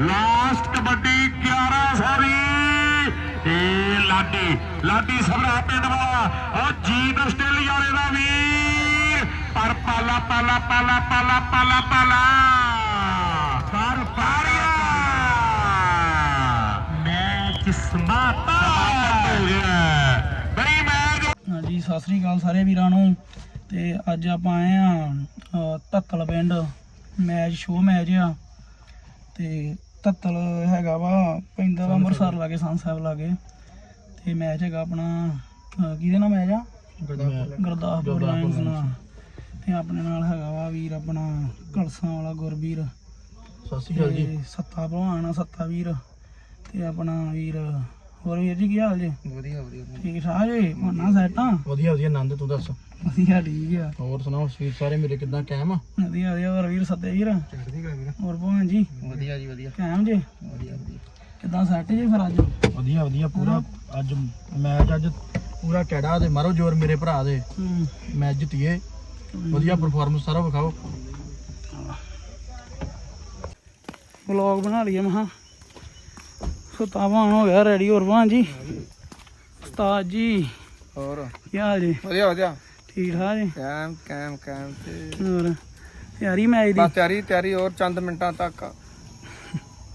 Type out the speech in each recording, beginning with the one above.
Last kabaddi 1100 ਦੀ ਇਹ ਲਾਡੀ ਲਾਡੀ ਸਭਰਾ ਪਿੰਡ ਵਾਲਾ ਉਹ ਜੀਤ ਆਸਟ੍ਰੇਲੀਆ ਵਾਲੇ ਦਾ ਵੀਰ। ਪਰ ਪਾਲਾ ਪਾਲਾ ਪਾਲਾ ਪਾਲਾ ਪਾਲਾ ਪਾਲਾ। ਪਰ ਪਾਰਿਆ ਮੈਚ ਸਮਾਪਤ। ਹੋ ਗਿਆ। ਬਈ ਮੈਚ ਹਾਂਜੀ ਸਤਿ ਸ੍ਰੀ ਅਕਾਲ ਸਾਰੇ ਵੀਰਾਂ ਨੂੰ। ਤੇ ਅੱਜ ਆਪਾਂ ਆਏ ਆ ਤੱਤਲ ਪਿੰਡ। ਮੈਚ ਸ਼ੋਅ ਮੈਚ ਆ। ਤੇ ਤੱਤਲ ਹੈਗਾ ਵਾ ਪੈਂਦਾ ਵਾ ਅੰਮ੍ਰਿਤਸਰ ਲਾਗੇ ਸੰਤ ਸਾਹਿਬ ਲਾਗੇ। ਤੇ ਮੈਚ ਹੈਗਾ ਆਪਣਾ ਅਹ ਕਿਹਦੇ ਨਾਲ ਮੈਚ ਆ? ਗੁਰਦਾਸਪੁਰ। ਲਾਇਨਸ ਨਾਲ। ਤੇ ਆਪਣੇ ਨਾਲ ਹੈਗਾ ਵਾ ਵੀਰ ਆਪਣਾ ਕਲਸਾਂ ਵਾਲਾ ਗੁਰਵੀਰ ਸਤਿ ਸ਼੍ਰੀ ਅਕਾਲ ਜੀ। ਤੇ ਸੱਤਾ ਭਲਵਾਨ ਆ ਸੱਤਾ ਵੀਰ। ਤੇ ਆਪਣਾ ਵੀਰ ਹੋਰ ਵੀਰ ਜੀ ਕੀ ਹਾਲ ਜੀ? ਵਧੀਆ ਵਧੀਆ। ਠੀਕ ਠਾਕ ਜੀ? ਮਾਨਾ ਸੈਟਾਂ? ਵਧੀਆ ਵਧੀਆ ਆਨੰਦ ਤੂੰ ਦੱਸ? ਵਧੀਆ ਠੀਕ ਆ। ਹੋਰ ਸੁਣਾਓ ਸਵੀਰ ਸਾਰੇ ਮੇਰੇ ਕਿਦਾਂ? ਕਾਇਮ ਆ? ਵਧੀਆ ਵਧੀਆ। ਹੋਰ ਵੀਰ ਸੱਤੇ ਵੀਰ? ਚੜ੍ਹਦੀ ਕਲਾ ਵੀਰ। ਹੋਰ ਭਵਨ ਜੀ? ਵਧੀਆ ਜੀ ਵਧੀਆ। ਕਾਇਮ ਜੀ? ਵਧੀਆ ਵਧੀਆ। ਕਿਦਾਂ ਸੈੱਟ ਜੀ ਫਿਰ ਅੱਜ? ਵਧੀਆ ਵਧੀਆ। ਪੂਰਾ ਅੱਜ ਮੈਚ ਅੱਜ ਪੂਰਾ ਕੈੜਾ ਤੇ ਮਾਰੋ ਜੋਰ ਮੇਰੇ ਭਰਾ ਦੇ। ਮੈਚ ਜਿੱਤੀਏ। ਵਧੀਆ ਪਰਫਾਰਮੈਂਸ ਸਾਰਾ ਵਿਖਾਓ। ਵਲੌਗ ਬਣਾ ਲਈਏ ਮਹਾ ਸੁਤਾ ਭਾਣ ਹੋ ਗਿਆ ਰੈਡੀ ਹੋਰ ਭਾਣ ਜੀ। ਉਸਤਾਦ ਜੀ। ਹੋਰ? ਕੀ ਹਾਲ ਜੀ? ਵਧੀਆ ਵਧੀਆ। ਠੀਕ ਠਾਕ ਜੀ? ਕਾਇਮ ਕਾਇਮ ਕਾਇਮ ਤੇ। ਹੋਰ? ਤਿਆਰੀ ਮੈਚ ਦੀ। ਬਸ ਤਿਆਰੀ ਤਿਆਰੀ ਹੋਰ ਚੰਦ ਮਿੰਟਾਂ ਤੱਕ।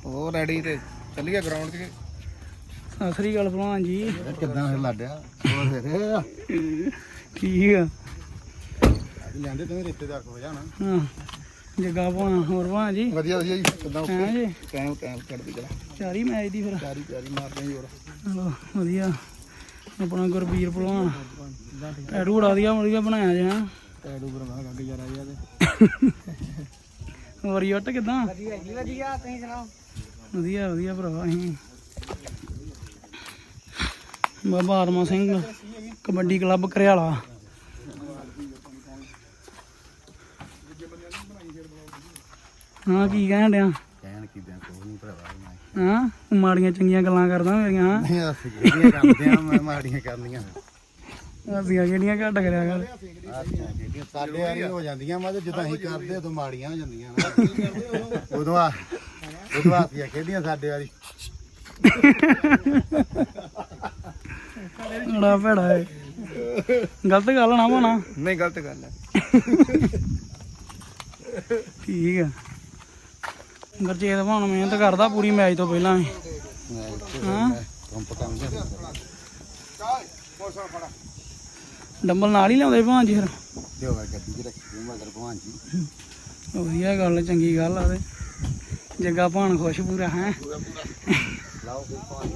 ਹੋਰ ਰੈਡੀ ਤੇ। ਚੱਲੀਏ ਗਰਾਊਂਡ 'ਚ? ਸਤਿ ਸ੍ਰੀ ਅਕਾਲ ਭਲਵਾਨ ਜੀ। ਕਿੱਦਾਂ ਫਿਰ ਲੱਡਿਆ ਹੋਰ ਫਿਰ? ਠੀਕ ਆ। ਲੈਂਦੇ ਤੈਨੂੰ ਰਿਸ਼ਤੇਦਾਰ ਹੋ ਜਾਣਾ ਹਾਂ। ਜੱਗਾ ਭਾਣ ਹੋਰ ਭਾਣ ਜੀ? ਵਧੀਆ ਵਧੀਆ ਜੀ ਕਿੱਦਾਂ ਹੈ ਜੀ? ਕਾਇਮ ਕਾਇਮ ਚੜ੍ਹਦੀ ਕਲਾ ਤਿਆਰੀ ਮੈਚ ਦੀ ਫਿਰ। ਤਿਆਰੀ ਤਿਆਰੀ ਮਾਰਦੇ ਜੀ ਹੋਰ। ਚਲੋ ਵਧੀਆ। ਆਪਣਾ ਗੁਰਬੀਰ ਭਲਵਾਨ। ਟੈਟੂ ਬੜਾ ਵਧੀਆ ਵਧੀਆ ਬਣਾਇਆ ਜੀ ਹਾਂ। ਟੈਡੂ ਬਰਮਾ ਗੱਗ ਯਾਰ ਆਇਆ ਤੇ। ਹੋਰ ਯੁੱਟ ਕਿਦਾਂ? ਵਧੀਆ ਜੀ ਵਧੀਆ। ਤੁਸੀਂ ਸੁਣਾਓ? ਵਧੀਆ ਵਧੀਆ ਭਰਾ ਅਸੀਂ। ਬਾਬਾ ਆਤਮਾ ਸਿੰਘ ਕਬੱਡੀ ਕਲੱਬ ਘਰਿਆਲਾ ਹਾਂ ਕੀ ਕਹਿਣ ਡਿਆ? ਕਹਿਣ ਕੀ ਦਿਆਂ ਕੋਈ ਨਹੀਂ ਭਰਾਵਾ ਹਾਂ ਮਾੜੀਆਂ ਚੰਗੀਆਂ ਗੱਲਾਂ ਕਰਦਾ ਮੇਰੀਆਂ ਹਾਂ। ਨਹੀਂ ਅਸੀਂ ਜਿਹੜੀਆਂ ਕਰਦੇ ਆ ਮੈਂ ਮਾੜੀਆਂ ਕਰਨੀਆਂ। ਅਸੀਂ ਕਿਹੜੀਆਂ ਘੱਟ ਕਰਿਆ ਕਰ। ਜਿਹੜੀਆਂ ਸਾਡੇ ਵਾਲੀ ਹੋ ਜਾਂਦੀਆਂ ਮੈਂ ਜਿੱਦਾਂ ਅਸੀਂ ਕਰਦੇ ਉਦੋਂ ਮਾੜੀਆਂ ਹੋ ਜਾਂਦੀਆਂ ਉਦੋਂ ਆ ਉਦੋਂ ਆਸੀਆਂ ਖੇਡੀਆਂ ਸਾਡੇ ਵਾਲੀ ਬੜਾ ਭੈੜਾ ਹੈ ਗਲਤ ਗੱਲ ਨਾ ਹੋਣਾ ਨਹੀਂ ਗਲਤ ਗੱਲ ਹੈ ਠੀਕ ਆ। ਗਰਜੀਤ ਭਾਣ ਮਿਹਨਤ ਕਰਦਾ ਪੂਰੀ ਮੈਚ ਤੋਂ ਪਹਿਲਾਂ ਹਾਂ? ਕੰਪ ਕੰਮ ਡੰਬਲ ਨਾਲ ਹੀ ਲਿਆਉਂਦੇ ਭਾਣ ਜੀ ਫਿਰ। ਦਿਓ ਗੱਡੀ ਚ ਰੱਖੀ ਮਗਰ ਭਗਵਾਨ ਜੀ ਵਧੀਆ ਗੱਲ ਚੰਗੀ ਗੱਲ ਆ ਤੇ। ਜੱਗਾ ਭਾਣ ਖੁਸ਼ ਪੂਰਾ, ਹੈ? ਲਾਓ ਫਿਰ ਭਗਵਾਨ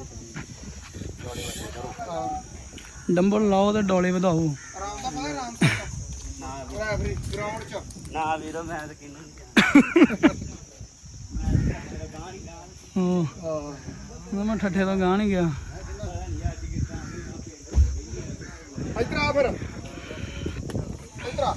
ਡੰਬਲ ਲਾਓ ਤੇ ਡੋਲੇ ਵਧਾਓ। ਆਰਾਮ ਦਾ ਪਤਾ ਆਰਾਮ ਦਾ ਨਾ ਵੀਰੋ, ਮੈਂ ਤਾਂ ਕਿੰਨਾ ਹਾਂ। ਮੈਂ ਠੱਠੇ ਤੋਂ ਗਾਹ ਨਹੀਂ ਗਿਆ। ਇੱਧਰ ਆ ਫਿਰ। ਇੱਧਰ ਆ।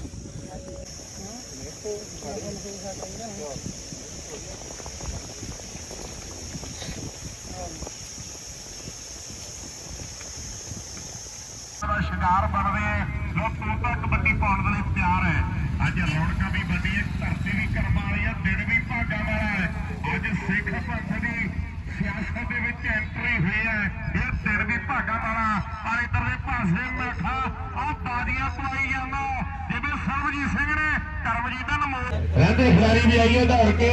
ਦਾ ਸ਼ਿਕਾਰ ਬਣ ਰਹੇ ਲੋਕ ਤੋਤਾ ਕਬੱਡੀ ਪਾਉਣ ਦੇ ਲਈ ਤਿਆਰ ਹੈ ਅੱਜ ਰੌਣਕਾਂ ਵੀ ਵੱਡੀ ਹੈ ਧਰਤੀ ਵੀ ਕਰਮ ਵਾਲੀ ਹੈ ਦਿਨ ਵੀ ਭਾਗਾ ਵਾਲਾ ਹੈ ਅੱਜ ਸਿੱਖ ਪੰਥ ਵਿੱਚ ਐਂਟਰੀ ਹੋਈ ਹੈ। ਇਹ ਦਿਨ ਵੀ ਭਾਗਾ ਵਾਲਾ। ਪਰ ਇਧਰ ਦੇ ਪਾਸੇ ਮੈਠਾ। ਆ ਬਾਦੀਆਂ ਪਵਾਈ ਜਾਂਦਾ। ਜਿਵੇਂ ਸਰਬਜੀਤ ਸਿੰਘ ਨੇ ਕਰਮਜੀਤ ਦਾ ਨਮੋ ਰਹਿੰਦੇ ਖਿਡਾਰੀ ਵੀ ਆਈਏ ਦੌੜ ਕੇ।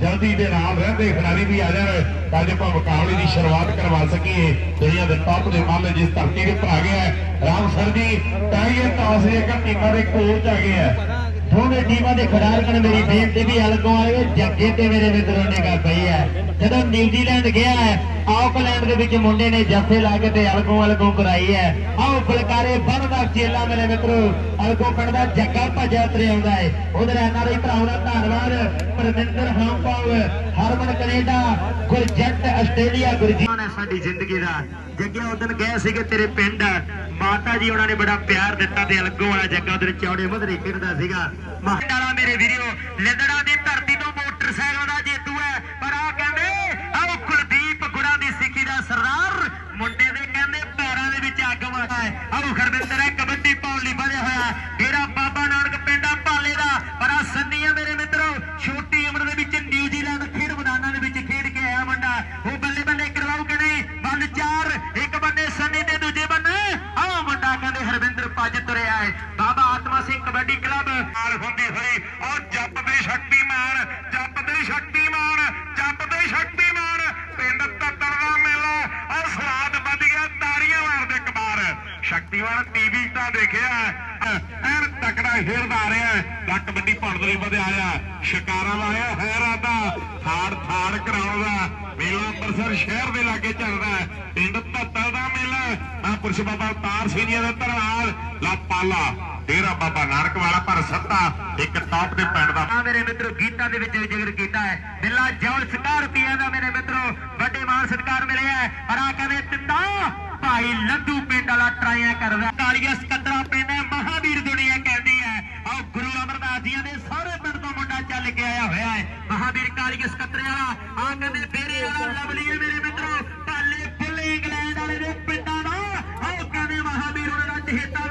ਜਲਦੀ ਦੇ ਨਾਲ ਰਹਿੰਦੇ ਖਿਡਾਰੀ ਵੀ ਆ ਜਾਣ। ਤਾਂ ਜੇ ਆਪਾਂ ਮੁਕਾਬਲੇ ਦੀ ਸ਼ੁਰੂਆਤ ਕਰਵਾ ਸਕੀਏ। ਦੁਨੀਆ ਦੇ ਟੌਪ ਦੇ ਮਾਮਲੇ ਜਿਸ ਧਰਤੀ ਦੇ ਉੱਪਰ ਆ ਗਿਆ Ram sir ji tiger toss ਦੇ ਟੀਮਾਂ ਦੇ ਕੋਚ ਆ ਗਏ ਹੈ। ਦੋਵੇਂ ਟੀਮਾਂ ਦੇ ਖਿਡਾਰੀਆਂ ਨੂੰ ਮੇਰੀ ਬੇਨਤੀ ਵੀ ਅਲਗੋਂ ਆਏ ਜੱਗੇ ਤੇ ਮੇਰੇ ਮਿੱਤਰੋਂ ਨੇ ਪਈ ਹੈ ਜਦੋਂ ਨਿਊਜ਼ੀਲੈਂਡ ਗਿਆ ਹੈ ਆਕਲੈਂਡ ਦੇ ਵਿੱਚ ਮੁੰਡੇ ਨੇ ਜੱਫੇ ਲਾ ਕੇ ਤੇ ਅਲਗੋਂ ਅਲਗੋਂ ਕਰਾਈ ਹੈ ਆਓ ਫਲਕਾਰੇ ਬੰਨਦਾ ਚੇਲਾ ਮੇਰੇ ਮਿੱਤਰੋ ਅਲਗੋਂ ਪਿੰਡ ਦਾ ਜੱਗਾ ਭੱਜਿਆ ਉਤਰੇ ਆਉਂਦਾ ਹੈ ਉਧਰ ਐਨਆਰਆਈ ਭਰਾਵਾਂ ਦਾ ਧੰਨਵਾਦ, Parminder Hong Kong Harman Canada, Gurjant Australia Gurjeet ਸਾਡੀ ਜ਼ਿੰਦਗੀ ਦਾ। ਜੱਗਿਆ ਉਦੋਂ ਗਏ ਸੀਗੇ ਤੇਰੇ ਪਿੰਡ। ਮਾਤਾ ਜੀ ਉਹਨਾਂ ਨੇ ਬੜਾ ਪਿਆਰ ਦਿੱਤਾ ਤੇ ਅਲਗੋਂ ਵਾਲਾ ਜੱਗਾ ਉਧਰ ਚੌੜੇ ਮਧਰੇ ਖੇਡਦਾ ਸੀਗਾ। ਮਹਾਂਡਾਲਾ ਮੇਰੇ ਵੀਰੋ ਲਿੱਦੜਾ ਦੀ ਧਰਤੀ ਤੋਂ ਮੋਟਰਸਾਈਕਲ ਦਾ ਜੇਤੂ ਹੈ ਪਰ ਆ ਕਹਿੰਦੇ ਆਓ ਕੁਲਦੀਪ ਗੁੜਾ ਦੀ ਸਿੱਖੀ ਦਾ ਸਰਦਾਰ ਮੁੰਡੇ ਦੇ ਕਹਿੰਦੇ ਪੈਰਾਂ ਦੇ ਵਿੱਚ ਅੱਗ ਮਾਰਦਾ ਹੈ ਆਓ ਖਰਬਿੰਦਰ ਹੈ ਕਬੱਡੀ ਪਾਉਣ ਲਈ ਵਧਿਆ ਹੋਇਆ ਡੇਰਾ ਬਾਬਾ ਨਾਨਕ ਪਿੰਡਾ ਪਾਲੇ ਦਾ ਪਰ ਆ ਸੰਨੀ ਆ ਮੇਰੇ ਮਿੱਤਰੋ ਛੋਟੀ ਉਮਰ ਦੇ ਵਿੱਚ ਨਿਊਜ਼ੀਲੈਂਡ ਖੇਡ ਮੈਦਾਨਾਂ ਦੇ ਵਿੱਚ ਖੇਡ ਉਹ ਬੱਲੇ ਬੱਲੇ ਕਰਵਾਉ ਕਿ ਨਹੀਂ ਵੱਲ ਚਾਰ ਇੱਕ ਬੰਨੇ ਸੰਨੀ ਤੇ ਦੂਜੇ ਬੰਨੇ ਆਹ ਮੁੰਡਾ ਕਹਿੰਦੇ ਹਰਵਿੰਦਰ ਪੱਜ ਤੁਰਿਆ ਹੈ ਬਾਬਾ ਆਤਮਾ ਸਿੰਘ ਕਬੱਡੀ ਕਲੱਬ ਨਾਲ ਹੁੰਦੀ ਹੋਈ ਉਹ ਜੱਪ ਦੇ ਸ਼ਕਤੀਮਾਨ ਜੱਪ ਦੇ ਸ਼ਕਤੀਮਾਨ ਜੱਪ ਦੇ ਸ਼ਕਤੀਮਾਨ ਪਿੰਡ ਤੱਤੜ ਦਾ ਮੇਲਾ ਉਹ ਸਵਾਦ ਵੱਧ ਗਿਆ ਤਾੜੀਆਂ ਮਾਰਦੇ ਕਬਾਰ ਸ਼ਕਤੀਮਾਨ ਟੀਵੀ ਤਾਂ ਦੇਖਿਆ ਐਨ ਤਕੜਾ ਖੇਡਦਾ ਆ ਰਿਹਾ ਲੱਕ ਕਬੱਡੀ ਸ਼ਿਕਾਰਾਂ ਲਾਇਆ ਹੈ ਰਾਦਾ ਥਾੜ ਥਾੜ ਕਰਾਉਣ ਦਾ ਮੇਲਾ ਅੰਮ੍ਰਿਤਸਰ ਸ਼ਹਿਰ ਦੇ ਲਾਗੇ ਚੱਲਦਾ ਪਿੰਡ ਧੱਤਲ ਦਾ ਮੇਲਾ ਆ ਪੁਰਸ਼ ਬਾਬਾ ਅਵਤਾਰ ਸਿੰਘ ਜੀ ਦਾ ਧਰਵਾਲ ਲਾਪਾਲਾ ਡੇਰਾ ਬਾਬਾ ਨਾਨਕ ਵਾਲਾ ਪਰ ਸੱਤਾ। ਇੱਕ ਟਾਪ ਦੇ ਪਿੰਡ ਦਾ। ਆ ਮੇਰੇ ਮਿੱਤਰੋ, ਗੀਤਾਂ ਦੇ ਵਿੱਚ ਜ਼ਿਕਰ ਕੀਤਾ ਹੈ। ਬਿੱਲਾ ਜੌਲ ਸਕਾਰ ਰੁਪਈਆ ਦਾ ਮੇਰੇ ਮਿੱਤਰੋ। ਵੱਡੇ ਮਾਨ ਸਤਕਾਰ ਮਿਲਿਆ ਹੈ। ਪਰ ਆ ਕਹਿੰਦੇ ਤਿੰਦਾ ਭਾਈ ਲੱਡੂ ਪਿੰਡ ਵਾਲਾ ਟਰਾਈਆਂ ਕਰਦਾ। ਕਾਲੀਆ ਸਕੱਤਰਾ ਪਿੰਡ ਹੈ, ਮਹਾਵੀਰ ਦੁਨੀਆ ਕਹਿੰਦੀ ਹੈ। ਆਓ ਗੁਰੂ ਅਮਰਦਾਸ ਜੀਆਂ ਦੇ ਸਾਰੇ ਪਿੰਡ ਤੋਂ ਮੁੰਡਾ ਚੱਲ ਕੇ ਆਇਆ ਹੋਇਆ ਹੈ। ਮਹਾਵੀਰ ਕਾਲੀਆ ਸਕੱਤਰੇ ਵਾਲਾ, ਆ ਕਹਿੰਦੇ, ਫੇਰੇ ਵਾਲਾ ਲਵਲੀ ਹੈ ਮੇਰੇ ਮਿੱਤਰੋ ਭਾਲੇ ਫੁੱਲੇ ਇੰਗਲੈਂਡ ਵਾਲੇ ਦੇ ਪਿੰਡਾਂ ਦਾ। ਆਓ ਕਹਿੰਦੇ, ਮਹਾਵੀਰ ਉਹਨਾਂ ਦਾ ਚਹੇਤਾ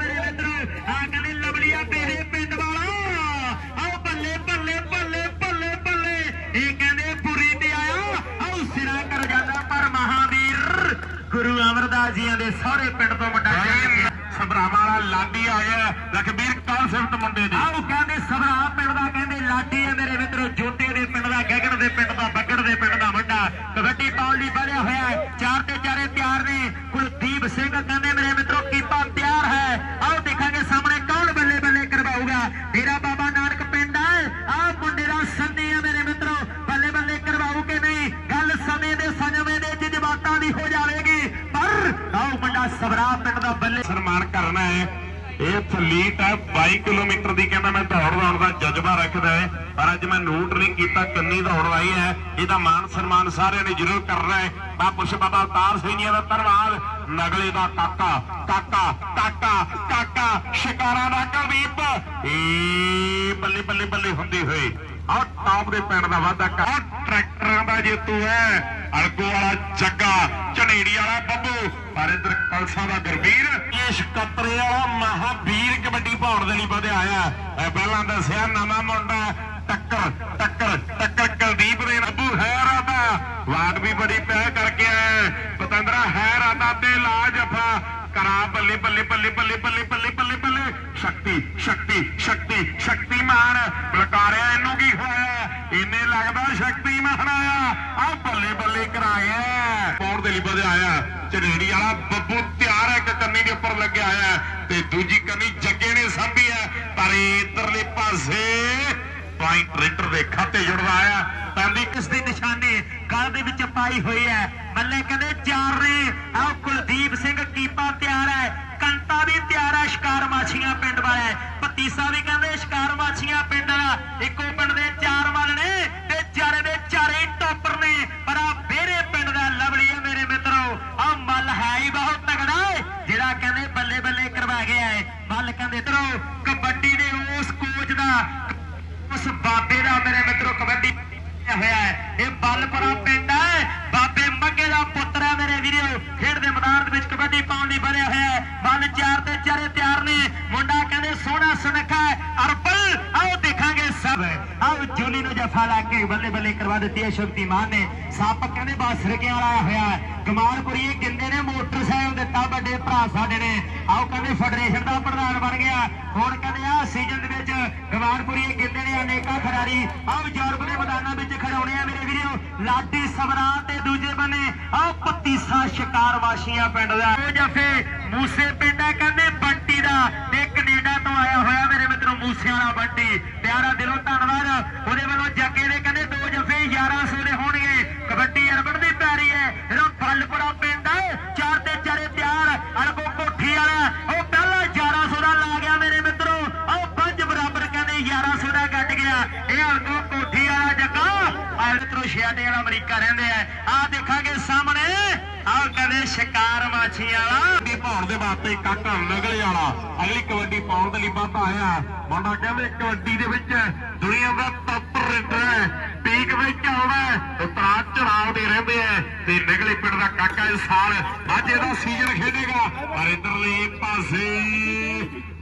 ਅਮਰਦਾਸ ਜੀਆਂ ਦੇ ਸਹੁਰੇ ਪਿੰਡ ਤੋਂ ਵੱਡਾ ਸਭਰਾਵਾਂ ਵਾਲਾ ਲਾਡੀ ਆਇਆ ਲਖਬੀਰ ਕਾਲਸਫਟ ਮੁੰਡੇ ਦੀ। ਆਓ ਕਹਿੰਦੇ ਸਭਰਾ ਪਿੰਡ ਦਾ ਕਹਿੰਦੇ ਲਾਡੀ ਹੈ ਮੇਰੇ ਮਿੱਤਰੋ ਜੋਤੇ ਦੇ ਪਿੰਡ ਦਾ ਗਗਨ ਦੇ ਪਿੰਡ ਦਾ ਬੱਗੜ ਦੇ ਪਿੰਡ ਦਾ ਵੱਡਾ। ਕਬੱਡੀ ਪਾਉਣ ਲਈ ਵਧਿਆ ਹੋਇਆ ਚਾਰ ਤੇ ਚਾਰੇ ਤਿਆਰ ਨੇ। ਕੁਲਦੀਪ ਸਿੰਘ ਕਹਿੰਦੇ ਮੇਰੇ ਮਿੱਤਰੋ ਕੀਪਾ ਤਿਆਰ ਹੈ। ਆਓ ਦੇਖਾਂਗੇ ਸਾਹਮਣੇ ਕੌਣ ਬੱਲੇ ਬੱਲੇ ਕਰਵਾਊਗਾ। ਡੇਰਾ ਬਾਬਾ ਨਾਨਕ ਪਿੰਡ ਹੈ ਆਹ ਮੁੰਡੇ ਦਾ ਸੰਨੀ ਮੇਰੇ ਮਿੱਤਰੋ। ਬੱਲੇ ਬੱਲੇ ਕਰਵਾਊ ਕਿ ਨਹੀਂ? ਗੱਲ ਸਮੇਂ ਦੇ ਸੰਜਮੇ ਦੇ ਜਜ਼ਬਾਤਾਂ ਦੀ ਹੋ ਜਾਵੇਗੀ। ਆਓ ਮੁੰਡਾ ਸਵਰਾ, ਪਿੰਡ ਦਾ ਬੱਲੇ। ਸਨਮਾਨ ਕਰਨਾ ਹੈ। ਇਹ ਫਲੀਟ ਹੈ 22 ਕਿਲੋਮੀਟਰ ਦੀ ਕਹਿੰਦਾ ਮੈਂ ਦੌੜ ਲਾਉਣ ਦਾ ਜਜ਼ਬਾ ਰੱਖਦਾ ਹੈ। ਪਰ ਅੱਜ ਮੈਂ ਨੋਟ ਨਹੀਂ ਕੀਤਾ, ਕੰਨੀ ਦੌੜ ਲਾਈ ਹੈ। ਇਹਦਾ ਮਾਨ ਸਨਮਾਨ ਸਾਰਿਆਂ ਨੇ ਜ਼ਰੂਰ ਕਰਨਾ ਹੈ। ਬਾ ਪੁਸ਼ ਬਾਬਾ ਅਵਤਾਰ ਸਿੰਘ ਜੀ ਦਾ ਧੰਨਵਾਦ। ਨਗਲੇ ਦਾ ਕਾਕਾ ਕਾਕਾ ਕਾਕਾ ਕਾਕਾ, ਸ਼ਿਕਾਰਾਂ ਦਾ ਕੁਲਦੀਪ ਏ ਬੱਲੇ ਬੱਲੇ ਬੱਲੇ ਹੁੰਦੇ ਹੋਏ। ਆਹ ਟਾਪ ਦੇ ਪਿੰਡ ਦਾ ਵਾਧਾ ਕਰ। ਆਹ ਟਰੈਕਟਰਾਂ ਦਾ ਜੇਤੂ ਹੈ ਅਲਗੋ ਵਾਲਾ ਜੱਗਾ ਝਨੇੜੀ ਵਾਲਾ ਬੱਬੂ। ਪਰ ਇਧਰ ਕਲਸਾ ਦਾ ਗੁਰਵੀਰ ਇਹ ਸਕੱਤਰੇ ਵਾਲਾ ਮਹਾਵੀਰ ਕਬੱਡੀ ਪਾਉਣ ਦੇ ਲਈ ਵਧਿਆ ਆਇਆ ਇਹ ਪਹਿਲਾਂ ਦੱਸਿਆ ਨਵਾਂ ਮੁੰਡਾ ਟੱਕਰ ਟੱਕਰ ਟੱਕਰ ਕੁਲਦੀਪ ਦੇ ਬੱਬੂ ਹੈ ਰਾਦਾ ਵਾਟ ਵੀ ਬੜੀ ਤੈਅ ਕਰਕੇ ਆਇਆ ਪਤੰਦਰਾ ਹੈ ਰਾਦਾ ਤੇ ਲਾ ਜਫਾ ਕਰਾ, ਬੱਲੇ ਬੱਲੇ ਬੱਲੇ ਬੱਲੇ ਬੱਲੇ ਬੱਲੇ ਬੱਲੇ ਬੱਲੇ। ਸ਼ਕਤੀ ਸ਼ਕਤੀ ਸ਼ਕਤੀ, ਸ਼ਕਤੀਮਾਨ। ਬਲਕਾਰਿਆ ਇਹਨੂੰ ਕੀ ਹੋਇਆ? ਇਹਨੇ ਲੱਗਦਾ ਸ਼ਕਤੀਮਾਨ ਆਇਆ ਆ ਬੱਲੇ ਬੱਲੇ ਕਰਾਇਆ। ਪੌਣ ਦੇ ਲਈ ਵਧਿਆ ਆਇਆ ਝੜੇੜੀ ਵਾਲਾ ਬੱਬੂ ਤਿਆਰ ਹੈ, ਇੱਕ ਕੰਨੀ ਦੇ ਉੱਪਰ ਲੱਗਿਆ ਆਇਆ ਤੇ ਦੂਜੀ ਕੰਨੀ ਜੱਗੇ ਨੇ ਸਾਂਭੀ ਹੈ। ਪਰ ਇਧਰਲੇ ਪਾਸੇ ਪੁਆਇੰਟ ਰੇਡਰ ਦੇ ਖਾਤੇ ਜੁੜਵਾ ਆਇਆ। ਪੈਂਦੀ ਕਿਸ ਦੀ ਨਿਸ਼ਾਨੀ ਗਲ ਦੇ ਵਿੱਚ ਪਾਈ ਹੋਈ ਹੈ? ਬੱਲੇ ਕਹਿੰਦੇ, ਚਾਰ ਨੇ। ਆਹ ਕੁਲਦੀਪ ਸਿੰਘ ਕੀਪਾ ਤਿਆਰ ਹੈ। ਕੰਤਾ ਵੀ ਤਿਆਰ ਹੈ, ਸ਼ਿਕਾਰ ਮਾਛੀਆਂ ਪਿੰਡ ਵਾਲਾ ਪਤੀਸਾ ਵੀ ਕਹਿੰਦੇ, ਸ਼ਿਕਾਰ ਮਾਛੀਆਂ ਪਿੰਡ ਵਾਲਾ। ਇੱਕੋ ਪਿੰਡ ਦੇ ਚਾਰ ਮੱਲ ਨੇ ਤੇ ਚਾਰੇ ਦੇ ਚਾਰੇ ਟੋਪਰ ਨੇ। ਪਰ ਆ ਬੇਰੇ ਪਿੰਡ ਦਾ ਲਵਲੀ ਹੈ, ਮੇਰੇ ਮਿੱਤਰੋ। ਆ ਮੱਲ ਹੈ ਹੀ ਬਹੁਤ ਤਗੜਾ ਜਿਹੜਾ ਕਹਿੰਦੇ ਬੱਲੇ ਬੱਲੇ ਕਰਵਾ ਗਿਆ ਹੈ ਮੱਲ ਕਹਿੰਦੇ ਤਰੋ ਕਬੱਡੀ ਦੇ ਉਸ ਕੋਚ ਦਾ ਉਸ ਬਾਬੇ ਦਾ ਮੇਰੇ ਮਿੱਤਰੋ, ਕਬੱਡੀ ਹੋਇਆ ਹੈ। ਇਹ ਬਲਪੁਰਾ ਪਿੰਡ ਹੈ। ਬਾਬੇ ਮੱਗੇ ਦਾ ਪੁੱਤਰ ਹੈ ਮੇਰੇ ਵੀਰੋ। ਖੇਡ ਦੇ ਮੈਦਾਨ ਦੇ ਵਿੱਚ ਕਬੱਡੀ ਪਾਉਣ ਲਈ ਬਣਿਆ ਹੋਇਆ ਹੈ। ਬਲ ਚਾਰ ਤੇ ਚਾਰੇ ਤਿਆਰ ਨੇ। ਮੁੰਡਾ ਕਹਿੰਦੇ, ਸੋਹਣਾ ਸੁਨੱਖਾ ਅਰਬਲ, ਆਓ ਦੇਖਾਂਗੇ। ਸਭ ਆਓ ਜੋਲੀ ਨੂੰ ਜਫਾ ਲਾ ਕੇ ਬੱਲੇ ਬੱਲੇ ਕਰਵਾ ਦਿੱਤੀ ਹੈ ਸ਼ਕਤੀਮਾਨ ਨੇ। ਸੱਪ ਕਹਿੰਦੇ ਬਾਸਰ ਕੇ ਆਇਆ ਹੋਇਆ ਹੈ। ਕਮਾਲਪੁਰੀ ਨੇ ਮੋਟਰਸਾਈਕਲ ਦਿੱਤਾ, ਵੱਡੇ ਭਰਾ ਸਾਡੇ ਨੇ। ਆਓ ਕਹਿੰਦੇ ਫੈਡਰੇਸ਼ਨ ਦਾ ਪ੍ਰਧਾਨ ਬਣ ਗਿਆ। ਹੁਣ ਕਹਿੰਦੇ ਆ ਸੀਜ਼ਨ ਦੇ ਵਿੱਚ ਕਮਾਲਪੁਰੀਏ ਕਹਿੰਦੇ ਨੇ ਅਨੇਕਾਂ ਖਿਡਾਰੀ ਆਓ ਯੂਰਪ ਦੇ ਮੈਦਾਨਾਂ ਵਿੱਚ ਖੜਾਉਣੇ ਆ ਮੇਰੇ ਵੀਰੋ। ਲਾਡੀ ਸਵਰਾ ਤੇ ਦੂਜੇ ਬੰਨੇ ਆਓ ਪੱਤੀਸਾ ਸ਼ਿਕਾਰ ਵਾਸ਼ੀਆਂ ਪਿੰਡ ਦਾ। ਜਫੇ ਮੂਸੇ ਪਿੰਡ ਕਹਿੰਦੇ ਬੰਟੀ ਦਾ। ਤੇ ਕੈਨੇਡਾ ਤੋਂ ਆਇਆ ਹੋਇਆ ਮੇਰੇ ਮਿੱਤਰੋ ਮੂਸੇ ਵਾਲਾ ਬੰਟੀ। ਪਿਆਰਾ ਦਿਲੋਂ ਧੰਨਵਾਦ। ਉਹਦੇ ਵੱਲੋਂ ਜੱਗੇ ਦੇ ਕਹਿੰਦੇ ਦੋ ਜਫੇ 1100 ਦੇ ਹੋਣਗੇ। ਕਬੱਡੀ ਅਰਬਨ ਦੀ ਪਿਆਰੀ ਹੈ। ਇਹਦਾ ਫਲਪੁਰਾ ਪਿੰਡ ਹੈ ਚਾਰ ਤੇ ਚਾਰੇ ਤਿਆਰ ਅਲਗੋ ਕੋਠੀ ਵਾਲਾ ਉਹ ਪਹਿਲਾ 1100 ਦਾ ਲਾ ਗਿਆ ਮੇਰੇ ਮਿੱਤਰੋ ਉਹ ਪੰਜ ਬਰਾਬਰ ਕਹਿੰਦੇ 1100 ਦਾ ਕੱਟ ਗਿਆ ਇਹ ਅਲਗੋ ਕੋਠੀ ਵਾਲਾ ਜੱਗਾ ਆ ਮਿੱਤਰੋ ਵਾਲਾ ਅਮਰੀਕਾ ਰਹਿੰਦੇ ਆ ਆ ਦੇਖਾਂਗੇ ਸਾਹਮਣੇ। ਆਹ ਕਹਿੰਦੇ ਸ਼ਿਕਾਰ ਮਾਛੀ ਵਾਲਾ। ਦੀ ਪਾਉਣ ਦੇ ਵਾਸਤੇ ਕਾਕਾ ਨਗਲੇ ਵਾਲਾ। ਅਗਲੀ ਕਬੱਡੀ ਪਾਉਣ ਦੇ ਲਈ ਵਾਧਾ ਆਇਆ। ਮੁੰਡਾ ਕਹਿੰਦੇ ਕਬੱਡੀ ਦੇ ਵਿੱਚ ਦੁਨੀਆ ਦਾ ਟੱਪ ਰੇਡਰ ਹੈ। ਪੀਕ ਵਿੱਚ ਆਉਂਦਾ ਉਤਰਾ ਚੜਾਵ ਦੇ ਰਹਿੰਦੇ ਆ ਤੇ ਨਿਗਲੇ ਪਿੰਡ ਦਾ ਕਾਕਾ ਇਸ ਸਾਲ ਅੱਜ ਇਹਦਾ ਸੀਜ਼ਨ ਖੇਡੇਗਾ। ਪਰ ਇਧਰਲੇ ਪਾਸੇ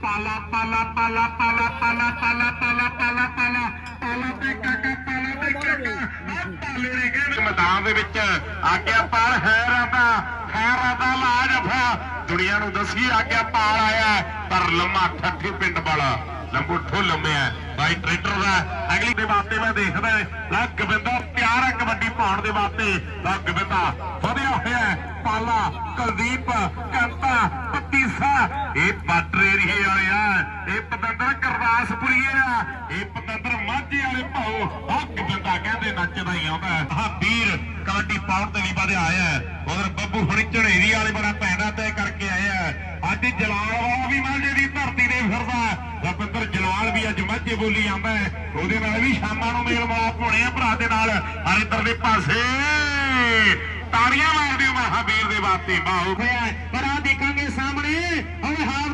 ਪਾਲਾ ਪਾਲਾ ਪਾਲਾ ਪਾਲਾ ਪਾਲਾ ਪਾਲਾ ਪਾਲਾ ਪਾਲਾ ਪਾਲਾ ਪਾਲਾ ਤੇ ਕਾਕਾ, ਪਾਲਾ ਤੇ ਕਾਕਾ, ਆਹ ਪਾਲੇ ਨੇ ਕਹਿੰਦੇ। ਮੈਦਾਨ ਦੇ ਵਿੱਚ ਆਗਿਆ ਪਾਲ ਹੈ ਰਾਦਾ ਹੈ ਰਾਦਾ ਲਾਜਫਾ ਦੁਨੀਆ ਨੂੰ ਦੱਸੀ ਆਗਿਆ ਪਾਲ ਆਇਆ ਪਰ ਲੰਮਾ ਠੱਠੀ ਪਿੰਡ ਵਾਲਾ। ਲੰਬੂ ਠੋ ਲੰਮਿਆ ਬਾਈ ਟਰੈਕਟਰ ਦਾ। ਅਗਲੀ ਦੇ ਵਾਸਤੇ ਮੈਂ ਦੇਖਦਾ ਲਾ ਗਵਿੰਦਾ ਪਿਆਰ ਹੈ ਕਬੱਡੀ ਪਾਉਣ ਦੇ ਵਾਸਤੇ। ਲਾ ਗਵਿੰਦਾ ਵਧਿਆ ਹੋਇਆ ਪਾਲਾ, ਕੁਲਦੀਪ, ਕੰਤਾ ਪਤੀਸਾ ਇਹ ਬਾਰਡਰ ਏਰੀਏ ਵਾਲੇ ਆ। ਇਹ ਪਤੰਦਰ ਕਰਵਾਸਪੁਰੀਏ ਆ। ਇਹ ਪਤੰਦਰ ਮਾਝੇ ਵਾਲੇ ਭਾਉ। ਆ ਗਵਿੰਦਾ ਕਹਿੰਦੇ ਨੱਚਦਾ ਹੀ ਆਉਂਦਾ। ਆ ਵੀਰ ਕਬੱਡੀ ਪਾਉਣ ਤੇ ਵੀ ਵਧਿਆ ਆਇਆ ਉਧਰ ਬੱਬੂ ਹੁਣੀ ਝੜੇਰੀ ਵਾਲੇ ਬੜਾ ਪੈਣਾ ਤੈਅ ਕਰਕੇ ਆਏ ਅੱਜ ਜਲਾਲ ਵੀ ਮਾਝੇ ਦੀ ਧਰਤੀ ਤੇ ਫਿਰਦਾ ਰਵਿੰਦਰ ਜਲਾਲ ਵੀ ਅੱਜ ਮਾਝੇ ਬੋਲੀ ਆਂਦਾ ਉਹਦੇ ਨਾਲ ਵੀ ਸ਼ਾਮਾਂ ਨੂੰ ਮੇਲ ਮਾਪ ਹੋਣੇ ਆ ਭਰਾ ਦੇ ਨਾਲ। ਹਰ ਇੱਧਰ ਦੇ ਪਾਸੇ ਤਾੜੀਆਂ ਮਾਰਦੇ ਹੋ ਮਹਾਵੀਰ ਦੇ ਵਾਸਤੇ। ਬਾਹੂ। ਹੋਇਆ ਪਰ ਆ ਦੇਖਾਂਗੇ ਸਾਹਮਣੇ। ਹੁਣ ਹਾਰ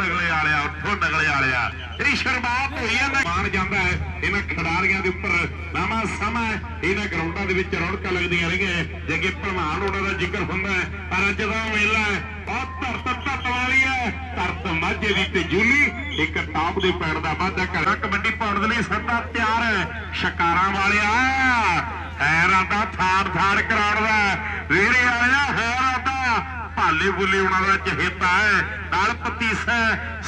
ਨਗਲੇ ਵਾਲਿਆ, ਉੱਠੋ ਨਗਲੇ ਵਾਲਿਆ। ਇਹਦੀ ਸ਼ੁਰੂਆਤ ਹੋਈ ਹੈ ਨਾ ਮਾਨ ਜਾਂਦਾ ਹੈ। ਇਹਨਾਂ ਖਿਡਾਰੀਆਂ ਦੇ ਉੱਪਰ ਨਾਮਾ ਸਮਾਂ ਇਹਨਾਂ ਗਰਾਊਂਡਾਂ ਦੇ ਵਿੱਚ ਰੌਣਕਾਂ ਲੱਗਦੀਆਂ ਰਹੀਆਂ ਜੇ ਕਿ ਭਲਵਾਨ ਉਹਨਾਂ ਦਾ ਜ਼ਿਕਰ ਹੁੰਦਾ ਹੈ। ਪਰ ਅੱਜ ਦਾ ਮੇਲਾ ਬਹੁਤ ਧਰਤ ਧੱਤ ਵਾਲੀ ਹੈ। ਧਰਤ ਮਾਝੇ ਦੀ ਤੇ ਜੂਲੀ। ਇੱਕ ਟਾਪ ਦੇ ਪੈਣ ਦਾ ਵਾਧਾ ਕਰ ਕਬੱਡੀ ਪਾਉਣ ਦੇ ਲਈ ਸੱਦਾ ਤਿਆਰ ਹੈ। ਸ਼ਿਕਾਰਾਂ ਵਾਲਿਆ, ਹੈਰਾਂ ਦਾ ਥਾੜ ਥਾੜ ਕਰਾਉਣ ਦਾ। ਵੀਰੇ ਆਇਆ ਹੈ ਦਾ ਭਾਲੇ ਬੁੱਲੇ ਉਹਨਾਂ ਦਾ ਚਹੇਤਾ ਹੈ, ਨਾਲ ਪਤੀਸਾ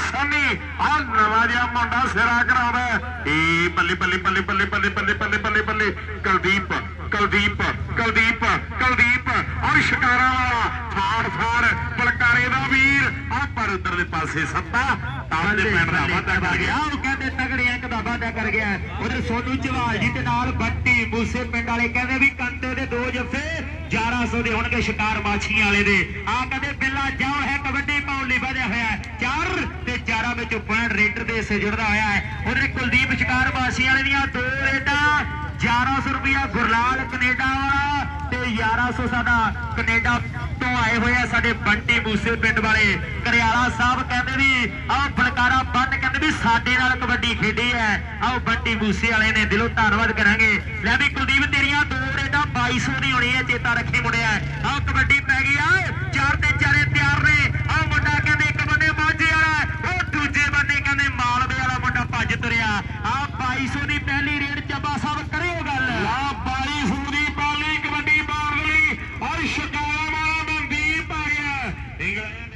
ਸਨੀ, ਆ ਨਵਾਂ ਜਿਹਾ ਮੁੰਡਾ ਸਿਰਾ ਕਰਾਉਂਦਾ ਏ ਬੱਲੇ ਬੱਲੇ ਬੱਲੇ ਬੱਲੇ ਬੱਲੇ ਬੱਲੇ ਬੱਲੇ ਬੱਲੇ ਬੱਲੇ ਕੁਲਦੀਪ ਕੁਲਦੀਪ ਕੁਲਦੀਪ ਕੁਲਦੀਪ, ਔਰ ਸ਼ਿਕਾਰਾਂ ਵਾਲਾ ਫਾੜ ਫਾੜ ਬਲਕਾਰੇ ਦਾ ਵੀਰ। ਆ ਪਰ ਉਧਰ ਦੇ ਪਾਸੇ ਸੱਤਾ। ਤਾਲੇ ਦੇ ਪਿੰਡ ਦਾ ਵਾਧਾ ਕਰ ਗਿਆ। ਉਹ ਕਹਿੰਦੇ ਤਗੜੇ ਅੰਕ ਦਾ ਵਾਅਦਾ ਕਰ ਗਿਆ। ਉਧਰ ਸੋਨੂ ਚਵਾਲ ਜੀ ਤੇ ਨਾਲ ਬੱਟੀ ਮੂਸੇ ਪਿੰਡ ਵਾਲੇ ਕਹਿੰਦੇ ਵੀ ਕੰਟੇ ਦੇ ਦੋ ਜੱਫੇ 1100 ਦੇ ਹੋਣਗੇ ਸ਼ਿਕਾਰ ਮਾਛੀਆਂ ਵਾਲੇ ਦੇ। ਆ ਕਹਿੰਦੇ ਬਿੱਲਾ ਜਾਓ ਹੈ ਕਬੱਡੀ ਪਾਉਣ ਲਈ ਵਧਿਆ ਹੋਇਆ। ਚਾਰ ਤੇ ਚਾਰਾਂ ਵਿੱਚੋਂ ਪੁਆਇੰਟ ਰੇਡਰ ਦੇ ਹਿੱਸੇ ਜੁੜਦਾ ਹੋਇਆ ਹੈ। ਉਧਰ ਕੁਲਦੀਪ ਸ਼ਿਕਾਰ ਮਾਛੀਆਂ ਵਾਲੇ ਦੀਆਂ ਦੋ ਰੇਡਾਂ 1100 ਰੁਪਇਆ ਗੁਰਲਾਲ ਕੈਨੇਡਾ ਵਾਲਾ ਤੇ 1100 ਸਾਡਾ ਕੈਨੇਡਾ ਤੋਂ ਆਏ ਹੋਏ ਆ ਸਾਡੇ ਬੰਟੀ ਮੂਸੇ ਪਿੰਡ ਵਾਲੇ। ਕਰਿਆਲਾ ਸਾਹਿਬ ਕਹਿੰਦੇ ਵੀ, ਆਹ ਫਲਕਾਰਾ ਬੰਨ ਕਹਿੰਦੇ ਵੀ ਸਾਡੇ ਨਾਲ ਕਬੱਡੀ ਖੇਡੀ ਹੈ। ਆਓ ਬੰਟੀ ਮੂਸੇ ਵਾਲੇ ਨੇ, ਦਿਲੋਂ ਧੰਨਵਾਦ ਕਰਾਂਗੇ। ਲੈ ਵੀ ਕੁਲਦੀਪ, ਤੇਰੀਆਂ ਦੋ ਰੇਡਾਂ 2200 ਦੀ ਹੋਣੀ ਹੈ, ਚੇਤਾ ਰੱਖੀ ਮੁੰਡਿਆ ਆਹ ਕਬੱਡੀ ਪੈ ਗਈ ਆ, ਚਾਰ ਤੇ ਚਾਰੇ ਤਿਆਰ ਨੇ। ਆਹ ਮੁੰਡਾ ਕਹਿੰਦੇ ਇੱਕ ਬੰਨੇ ਮਾਝੇ ਵਾਲਾ, ਉਹ ਦੂਜੇ ਬੰਨੇ ਕਹਿੰਦੇ ਮਾਲਵੇ ਵਾਲਾ ਮੁੰਡਾ ਭੱਜ ਤੁਰਿਆ। ਆਹ 2200 ਦੀ ਪੈ ਰੇਡ ਚੱਬਾ ਸਾਹਿਬ ਕਰਿਓ ਗੱਲ ਲਾ ਬਾਲੀ ਸੂਦੀ ਬਾਲੀ ਕਬੱਡੀ ਪਾਉਣ ਦੇ ਲਈ ਔਰ ਸ਼ਿਕਾਰਾ ਵਾਲਾ ਮਨਦੀਪ ਆ ਗਿਆ ਇੰਗਲੈਂਡ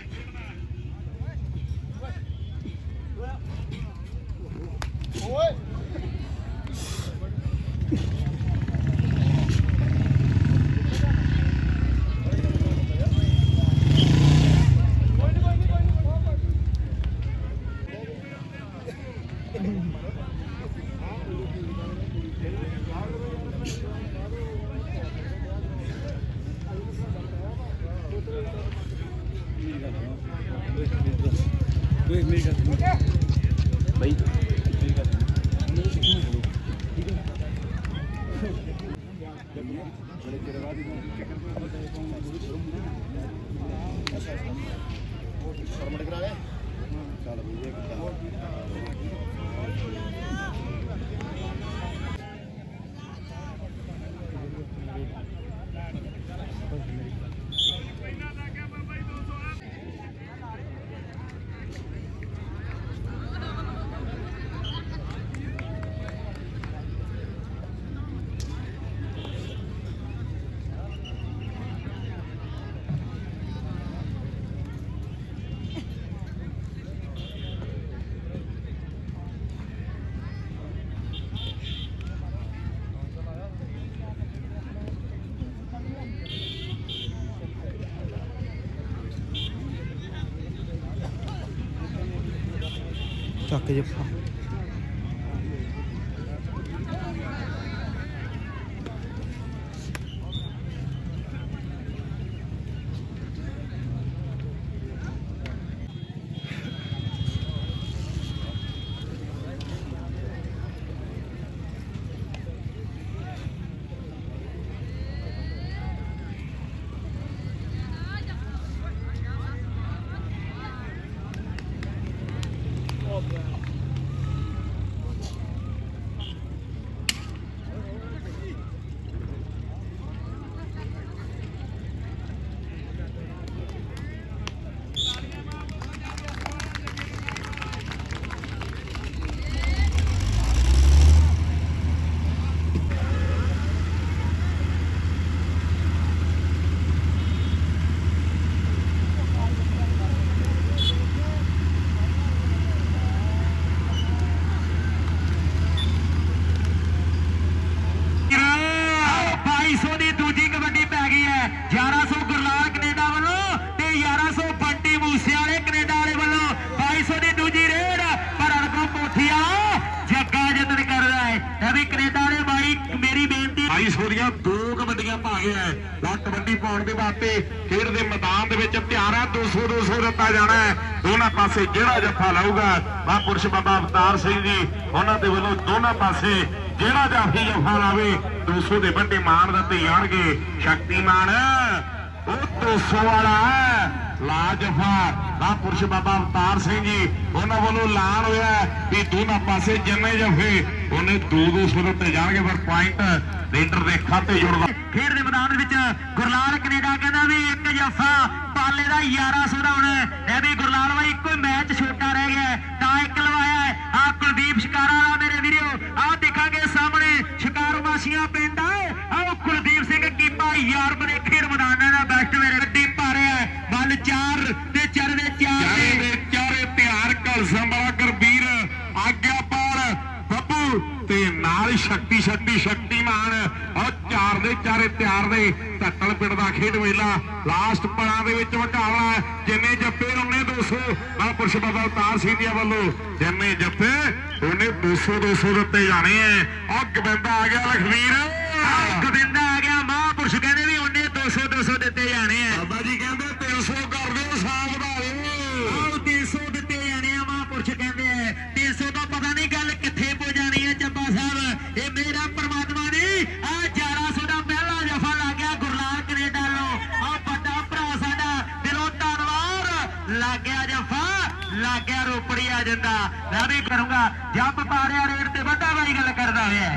ਪਰਮਿਟ ਕਰਾ ਲੈ ਚੱਲ ਬਈ ਇਹ ਕਿੱਦਾਂ şaka yapalım. problem. ਕਬੱਡੀਆਂ ਪਾ ਲਾ ਕਬੱਡੀ ਪਾਉਣ ਦੇ ਵਾਸਤੇ ਖੇਡ ਦੇ ਮੈਦਾਨ ਦੇ ਵਿੱਚ ਤਿਆਰ 200 200 ਦਿੱਤਾ ਜਾਣਾ ਹੈ। ਦੋਨਾਂ ਪਾਸੇ ਜਿਹੜਾ ਜੱਫਾ ਲਾਊਗਾ, ਮਹਾਂਪੁਰਸ਼ ਬਾਬਾ ਅਵਤਾਰ ਸਿੰਘ ਜੀ, ਉਹਨਾਂ ਦੇ ਵੱਲੋਂ ਦੋਨਾਂ ਪਾਸੇ ਜਿਹੜਾ ਜਾਫੀ ਜੱਫਾ ਲਾਵੇ 200 ਦੇ ਵੱਡੇ ਮਾਣ ਦਿੱਤੇ ਜਾਣਗੇ ਸ਼ਕਤੀਮਾਨ। ਉਹ 200 ਵਾਲਾ ਹੈ, ਲਾ ਜਫਾ। ਮਹਾਂਪੁਰਸ਼ ਬਾਬਾ ਅਵਤਾਰ ਸਿੰਘ ਜੀ, ਉਹਨਾਂ ਵੱਲੋਂ ਐਲਾਨ ਹੋਇਆ ਵੀ ਦੋਨਾਂ ਪਾਸੇ ਜਿੰਨੇ ਜਫੇ, ਉਹਨੇ 2-200 ਦਿੱਤੇ ਜਾਣਗੇ। ਪਰ ਪੁਆਇੰਟ ਲੀਡਰ ਦੇ ਖਾਤੇ ਜੁੜਦਾ। ਖੇਡ ਦੇ ਮੈਦਾਨ ਵਿੱਚ ਗੁਰਲਾਲ ਕੈਨੇਡਾ ਕਹਿੰਦਾ ਵੀ ਇੱਕ ਜੱਫਾ ਪਾਲੇ ਦਾ 1100 ਦਾ ਹੋਣਾ ਹੈ। ਵੀ ਗੁਰਲਾਲ ਬਾਈ, ਇੱਕੋ ਹੀ ਮੈਚ ਛੋਟਾ ਰਹਿ ਗਿਆ ਤਾਂ ਇੱਕ ਲਵਾਇਆ ਹੈ। ਆ ਕੁਲਦੀਪ ਸ਼ਿਕਾਰਾ ਵਾਲਾ ਮੇਰੇ ਵੀਰੋ ਆ ਦੇਖਾਂਗੇ ਸਾਹਮਣੇ ਸ਼ਿਕਾਰੂ ਮਾਸੀਆਂ ਪਿੰਡ। ਆਓ ਕੁਲਦੀਪ ਸਿੰਘ, ਕੀਪਾ ਯਾਰ ਬਨੇ ਨਾਲ ਸ਼ਕਤੀ ਸ਼ਕਤੀ ਸ਼ਕਤੀਮਾਨ। ਉਹ ਚਾਰ ਦੇ ਚਾਰੇ ਤਿਆਰ ਦੇ ਧੱਕਲ ਪਿੰਡ ਦਾ ਖੇਡ ਮੇਲਾ। ਲਾਸਟ ਪੜਾਂ ਦੇ ਵਿੱਚ ਮੁਕਾਬਲਾ ਹੈ। ਜਿੰਨੇ ਜੱਫੇ ਉਹਨੇ 200 ਮਹਾਂਪੁਰਸ਼ ਬਾਬਾ ਸਿੰਘ ਜੀ ਵੱਲੋਂ। ਜਿੰਨੇ ਜੱਫੇ ਉਹਨੇ 200 200 ਦਿੱਤੇ ਜਾਣੇ ਐ। ਉਹ ਗਵਿੰਦਾ ਆ ਗਿਆ ਲਖਵੀਰ। ਗੋਬਿੰਦਾ ਆ ਗਿਆ। ਮਹਾਂਪੁਰਸ਼ ਕਹਿੰਦੇ ਵੀ ਉਹਨੇ 200 200 ਦਿੱਤੇ ਜਾਣੇ ਆ ਬਾਬਾ ਜੀ ਕਹਿੰਦੇ 300 ਕਰ ਦਿਓ ਸਾਹ ਵਧਾ ਦਿਓ ਆਹ 300 ਦਿੱਤੇ ਜਾਣੇ ਆ ਮਹਾਂਪੁਰਸ਼ ਕਹਿੰਦੇ ਆ 300 ਦਾ ਪਤਾ ਨਹੀਂ ਗੱਲ ਕਿੱਥੇ ਪਹੁੰਚ ਜਾਣੀ ਹੈ ਚੱਬਾ ਸਾਹਿਬ ਇਹ ਮੇਰਾ ਪਰਮਾਤਮਾ ਨੇ ਆ 1100 ਦਾ ਪਹਿਲਾ ਜਫਾ ਲੱਗ ਗਿਆ ਗੁਰਲਾਲ ਕੈਨੇਡਾ ਨੂੰ ਆ ਵੱਡਾ ਭਰਾ ਸਾਡਾ ਦਿਲੋਂ ਧੰਨਵਾਦ ਲੱਗ ਗਿਆ ਜਫਾ ਲੱਗ ਗਿਆ ਰੋਪੜੀ ਆ ਜਾਂਦਾ ਮੈਂ ਵੀ ਕਰੂੰਗਾ। ਜੱਪ ਪਾਰਿਆ ਰੇਡ ਤੇ ਵੱਡਾ ਬਾਈ ਗੱਲ ਕਰਦਾ ਹੋਇਆ।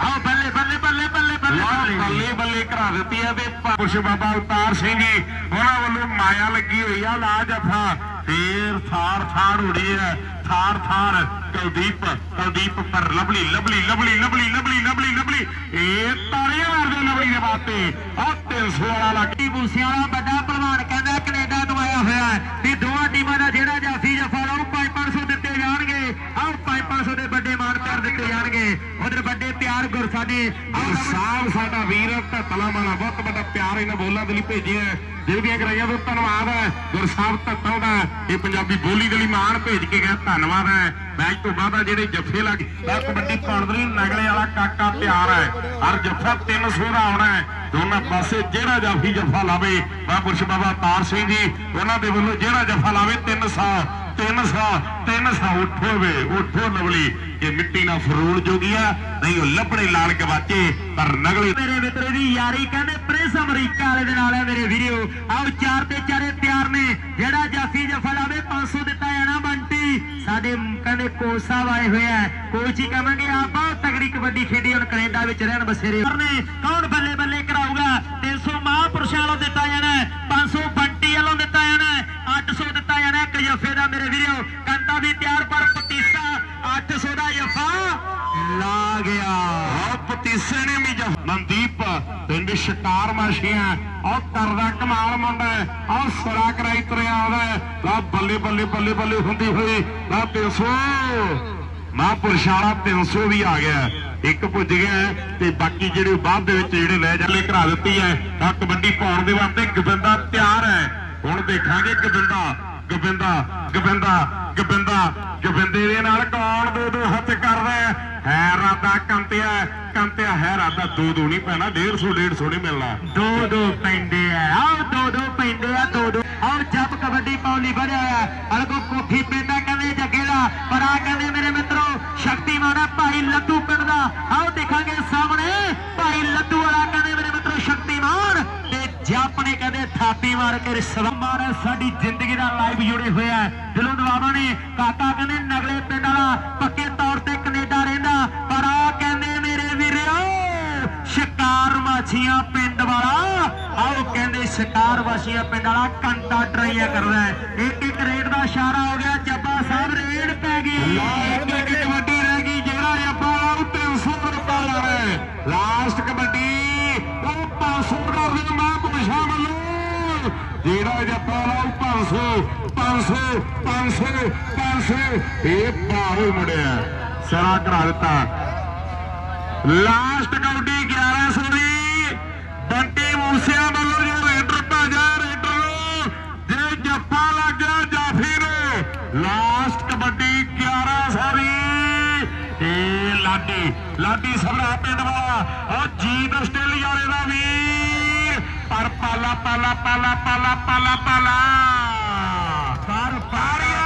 ਆਓ ਬੱਲੇ ਬੱਲੇ ਬੱਲੇ ਬੱਲੇ ਬੱਲੇ ਬੱਲੇ। ਬੱਲੇ ਕਰਾ ਦਿੱਤੀ ਹੈ ਤੇ ਪੁਰਸ਼ ਬਾਬਾ ਅਵਤਾਰ ਸਿੰਘ ਜੀ। ਉਹਨਾਂ ਵੱਲੋਂ ਮਾਇਆ ਲੱਗੀ ਹੋਈ ਆ ਲਾ ਜਫਾ ਫੇਰ ਥਾਰ ਥਾਰ ਉੜੀ ਹੈ। ਥਾਰ ਥਾਰ ਕੁਲਦੀਪ ਕੁਲਦੀਪ ਪਰ Lovely Lovely Lovely Lovely Lovely Lovely Lovely ਇਹ ਤਾੜੀਆਂ ਮਾਰਦੇ ਲਵਲੀ ਦੇ ਬਾਤੇ ਆ 300 ਵਾਲਾ ਲੱਗ ਕੀ ਮੂਸਿਆਂ ਵਾਲਾ ਵੱਡਾ ਪਹਿਲਵਾਨ ਕਹਿੰਦਾ ਕੈਨੇਡਾ ਤੋਂ ਆਇਆ ਹੋਇਆ ਹੈ। ਵੀ ਦੋਵਾਂ ਟੀਮਾਂ ਦਾ ਜਿਹੜਾ ਜਾਫੀ ਜਫਾ ਲਾਉ 5-500 ਦਿੱਤੇ ਜਾਣਗੇ ਆਹ 5-500 ਦੇ ਵੱਡੇ ਮਾਨ ਪਿਆਰ ਦਿੱਤੇ ਜਾਣਗੇ ਉਧਰ ਵੱਡੇ ਪਿਆਰ ਗੁਰ ਸਾਡੇ, ਆਹ ਸਾਹਿਬ ਸਾਡਾ ਵੀਰ ਧੱਤਲਾ ਵਾਲਾ ਬਹੁਤ ਵੱਡਾ ਪਿਆਰ ਇਹਨਾਂ ਬੋਲਾਂ ਦੇ ਲਈ ਭੇਜਿਆ ਹੈ। ਦਿਲ ਤੋਂ ਧੰਨਵਾਦ ਹੈ ਗੁਰਸਾਹਿਬ ਧੱਤਲ ਦਾ ਇਹ ਪੰਜਾਬੀ ਬੋਲੀ ਦੇ ਲਈ ਮਾਣ ਭੇਜ ਕੇ ਗਿਆ, ਧੰਨਵਾਦ ਹੈ। ਮੈਚ ਤੋਂ ਬਾਅਦ ਆ ਜਿਹੜੇ ਜੱਫੇ ਲੱਗ ਤਾਂ ਕਬੱਡੀ ਪਾਉਣ ਨਗਲੇ ਵਾਲਾ ਕਾਕਾ ਪਿਆਰ ਹੈ। ਹਰ ਜੱਫਾ 300 ਦਾ ਆਉਣਾ ਹੈ। ਦੋਨਾਂ ਪਾਸੇ ਜਿਹੜਾ ਜਾਫੀ ਜੱਫਾ ਲਾਵੇ ਮਹਾਂਪੁਰਸ਼ ਬਾਬਾ ਤਾਰ ਸਿੰਘ ਜੀ ਉਹਨਾਂ ਦੇ ਵੱਲੋਂ ਜਿਹੜਾ ਜੱਫਾ ਲਾਵੇ 300 300 300 ਉੱਠੋ ਵੇ, ਉੱਠੋ ਲਵਲੀ ਇਹ ਮਿੱਟੀ ਨਾਲ ਫਰੂਲ ਜੋਗੀਆ ਨਹੀਂ ਉਹ ਲੱਭੜੇ ਲਾਲ ਕੇ ਪਰ ਨਗਲੇ ਮੇਰੇ ਮਿੱਤਰੇ ਦੀ ਯਾਰੀ ਕਹਿੰਦੇ ਪ੍ਰਿੰਸ ਅਮਰੀਕਾ ਵਾਲੇ ਦੇ ਨਾਲ ਹੈ ਮੇਰੇ ਵੀਡੀਓ ਆਓ ਚਾਰ ਤੇ ਚਾਰੇ ਤਿਆਰ ਨੇ। ਜਿਹੜਾ ਜਾਫੀ ਜਫਾ ਲਾਵੇ 500 ਦਿੱਤਾ ਜਾਣਾ ਬੰਟੀ। ਸਾਡੇ ਕਹਿੰਦੇ ਕੋਚ ਸਾਹਿਬ ਆਏ ਹੋਏ ਆ। ਕੋਚ ਹੀ ਕਹਾਂਗੇ ਆ ਬਹੁਤ ਤਗੜੀ ਕਬੱਡੀ ਖੇਡੀ, ਹੁਣ ਕੈਨੇਡਾ ਵਿੱਚ ਰਹਿਣ ਬਸੇਰੇ। ਨੇ ਕੌਣ ਬੱਲੇ ਬੱਲੇ ਕਰਾਊਗਾ? 300 ਮਹਾਂਪੁਰਸ਼ਾਂ ਨੂੰ ਦਿੱਤਾ ਜਾਣਾ। 800 ਜਫੇ ਦਾ ਮੇਰੇ ਵੀਰੋ ਕੰਤਾ ਵੀ ਤਿਆਰ, ਪਰ ਪਤੀਸਾ 800 ਦਾ ਜਫਾ ਲਾ ਗਿਆ। ਹੋ, ਪਤੀਸੇ ਨੇ ਵੀ ਮਨਦੀਪ, ਪਿੰਡ ਸ਼ਿਕਾਰ ਮਾਸ਼ੀਆਂ ਔਰ ਕਰਦਾ ਕਮਾਲ ਮੁੰਡਾ ਔਰ ਸੁਰਾ ਕਰਾਈ ਤਰਿਆ ਆਉਂਦਾ ਲਾ ਬੱਲੇ ਬੱਲੇ ਬੱਲੇ ਬੱਲੇ ਹੁੰਦੀ ਹੋਈ, ਲਾ 300 ਮਹਾਂਪੁਰਸ਼ਾਲਾ 300 ਵੀ ਆ ਗਿਆ। ਇੱਕ ਪੁੱਜ ਗਿਆ ਤੇ ਬਾਕੀ ਜਿਹੜੇ ਬਾਅਦ ਦੇ ਵਿੱਚ ਜਿਹੜੇ ਲੈ ਜਾਲੇ ਘਰਾ ਦਿੱਤੀ ਹੈ, ਤਾਂ ਕਬੱਡੀ ਪਾਉਣ ਦੇ ਵਾਸਤੇ ਗਵਿੰਦਾ ਤਿਆਰ ਹੈ। ਹੁਣ ਦੇਖਾਂਗੇ ਗਵਿੰਦਾ ਗੋਬਿੰਦਾ ਗੋਬਿੰਦਾ ਗੋਬਿੰਦਾ, ਗੋਬਿੰਦੇ ਦੇ ਨਾਲ ਕੌਣ ਦੋ ਦੋ ਹੱਥ ਕਰਦਾ ਹੈ? ਹੈ ਰਾਦਾ ਕੰਤਿਆ ਕੰਤਿਆ ਹੈ ਰਾਦਾ ਦੋ ਦੋ ਨਹੀਂ ਪੈਣਾ 150 150 ਨਹੀਂ ਮਿਲਣਾ। ਦੋ ਦੋ ਪੈਂਦੇ ਆ। ਆਓ ਦੋ ਦੋ ਪੈਂਦੇ ਆ ਦੋ ਦੋ ਆਓ ਜੱਪ ਕਬੱਡੀ ਪੌਲੀ ਵਧਿਆ ਆ ਅਲਗੋ ਕੋਠੀ ਪੈਂਦਾ ਕਹਿੰਦੇ ਜੱਗੇ ਦਾ, ਪਰ ਆ ਕਹਿੰਦੇ ਮੇਰੇ ਮਿੱਤਰੋ ਸ਼ਕਤੀਮਾਨ ਹੈ ਭਾਈ ਲੱਡੂ ਪਿੰਡ ਦਾ। ਆਓ ਦੇਖਾਂਗੇ ਸਾਹਮਣੇ, ਭਾਈ ਲੱਡੂ ਵਾਲਾ ਕਹਿੰਦੇ ਮੇਰੇ ਮਿੱਤਰੋ ਸ਼ਕਤੀਮਾਨ ਤੇ ਜੱਪ ਨੇ ਕਹਿੰਦੇ ਥਾਪੀ ਮਾਰ ਕੇ ਰਿਸਵਾ ਮਾਰ ਸਾਡੀ ਜ਼ਿੰਦਗੀ ਦਾ ਲਾਈਵ ਜੁੜੇ ਹੋਇਆ ਹੈ। ਦਿਲੋਂ ਦਵਾਵਾਂ ਨੇ ਕਾਕਾ ਕਹਿੰਦੇ ਨਗਲੇ ਪਿੰਡ ਵਾਲਾ ਪੱਕੇ ਤੌਰ ਤੇ ਕੈਨੇਡਾ ਰਹਿੰਦਾ ਪਰ ਆ ਕਹਿੰਦੇ ਮੇਰੇ ਵੀਰੋ ਸ਼ਿਕਾਰ ਮਾਛੀਆਂ ਪਿੰਡ ਵਾਲਾ ਆਓ ਕਹਿੰਦੇ ਸ਼ਿਕਾਰ ਵਾਸੀਆਂ ਪਿੰਡ ਵਾਲਾ ਕੰਟਾ ਟਰਾਈਆਂ ਕਰਦਾ ਇੱਕ ਇੱਕ ਰੇਡ ਦਾ ਇਸ਼ਾਰਾ ਹੋ ਗਿਆ ਜੱਬਾ ਸਾਹਿਬ ਰੇਡ ਪੈ ਗਈ। ਲਾਸਟ ਇੱਕ ਕਬੱਡੀ। ਰਹਿ ਗਈ ਜਿਹੜਾ ਆਪਾਂ ਉਹ 300 ਰੁਪਏ ਲਾ ਰਹੇ ਲਾਸਟ ਕਬੱਡੀ ਉਹ 500 ਕਰ ਦੇ ਮੈਂ ਪੁੱਛਾਂ ਵੱਲੋਂ। ਜਿਹੜਾ ਜੱਪਾ ਲਾਉ 500 500 500 500 ਇਹ ਬਾਹਰ ਮੁੜਿਆ ਸਰਾ ਕਰਾ ਦਿੱਤਾ। ਲਾਸਟ ਕਬੱਡੀ 1100 ਦੀ। ਬੰਟੀ ਮੂਸਿਆ ਵੱਲੋਂ ਜੋ ਰੇਡਰ ਭਾਜਾ, ਰੇਡਰ ਨੂੰ ਜੇ ਜੱਫਾ ਲੱਗ ਗਿਆ ਜਾਫੀ ਨੂੰ ਲਾਸਟ ਕਬੱਡੀ 1100 ਦੀ। ਇਹ ਲਾਡੀ ਲਾਡੀ ਸਭਰਾ ਪਿੰਡ ਵਾਲਾ, ਉਹ ਜੀਤ ਆਸਟ੍ਰੇਲੀਆ ਵਾਲੇ ਦਾ ਵੀ ਪਰ ਪਾਲਾ ਪਾਲਾ ਪਾਲਾ ਪਾਲਾ ਪਾਲਾ ਪਾਲਾ। ਪਰ ਪਾਰਿਆ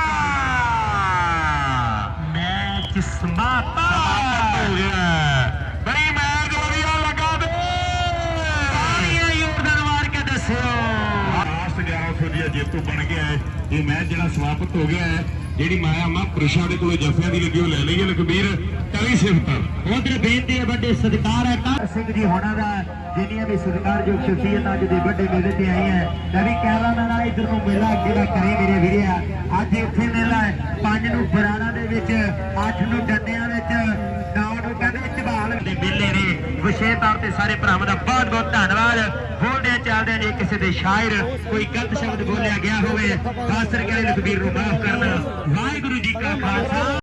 ਮੈਚ ਸਮਾਪਤ ਹੋ ਗਿਆ। ਬਈ ਮੈਚ ਵਧੀਆ ਲੱਗਾ ਦੇ ਤਾਲੀਆਂ ਯੋਰਦਾਨ ਮਾਰ ਕੇ ਦੱਸਿਓ। ਲਾਸਟ 1100 ਦੀ ਜੇਤੂ ਬਣ ਗਿਆ ਹੈ। ਇਹ ਮੈਚ ਜਿਹੜਾ ਸਮਾਪਤ ਹੋ ਗਿਆ ਹੈ ਜਿਹੜੀ ਮਾਇਆ ਮਾ ਪੁਰਸ਼ਾਂ ਦੇ ਕੋਲੋਂ ਜੱਫਿਆਂ ਦੀ ਲੱਗੀ ਉਹ ਲੈ ਲਈਏ ਲਖਬੀਰ। ਕਲੀ ਸਿਫਤ ਉਧਰ ਬੇਨਤੀ ਹੈ ਵੱਡੇ ਸਤਿਕਾਰ ਹੈ ਕਾਹਨ ਸਿੰਘ ਜੀ ਹੋਣਾ ਦਾ ਜਿੰਨੀਆਂ ਵੀ ਸਤਿਕਾਰਯੋਗ ਸ਼ਖਸੀਅਤ ਅੱਜ ਦੇ ਵੱਡੇ ਮੇਲੇ ਤੇ ਆਈ ਹੈ ਮੈਂ ਵੀ ਕੈਮਰਾਮੈਨ ਆ ਇਧਰ ਨੂੰ ਮੇਲਾ ਅੱਗੇ ਦਾ ਕਰੇ ਮੇਰੇ ਵੀਰਿਆ ਅੱਜ ਇੱਥੇ ਮੇਲਾ ਹੈ ਪੰਜ ਨੂੰ ਬਰਾੜਾ ਦੇ ਵਿੱਚ ਅੱਠ ਨੂੰ ਡੰਡਿਆਂ ਵਿੱਚ ਨੌ ਨੂੰ ਕਹਿੰਦੇ ਝਬਾਲ ਦੇ ਮੇਲੇ ਨੇ ਵਿਸ਼ੇਸ਼ ਤੌਰ ਤੇ ਸਾਰੇ ਭਰਾਵਾਂ ਦਾ ਬਹੁਤ ਬਹੁਤ ਧੰਨਵਾਦ। ਬੋਲਦੇ ਚੱਲਦੇ ਨੇ ਕਿਸੇ ਦੇ ਸ਼ਾਇਰ ਕੋਈ ਗਲਤ ਸ਼ਬਦ ਬੋਲਿਆ ਗਿਆ ਹੋਵੇ ਖਾਸ ਕਰਕੇ ਲਖਬੀਰ ਨੂੰ ਮਾਫ ਕਰਨਾ। ਵਾਹਿਗੁਰੂ ਜੀ ਕਾ ਖਾਲਸਾ।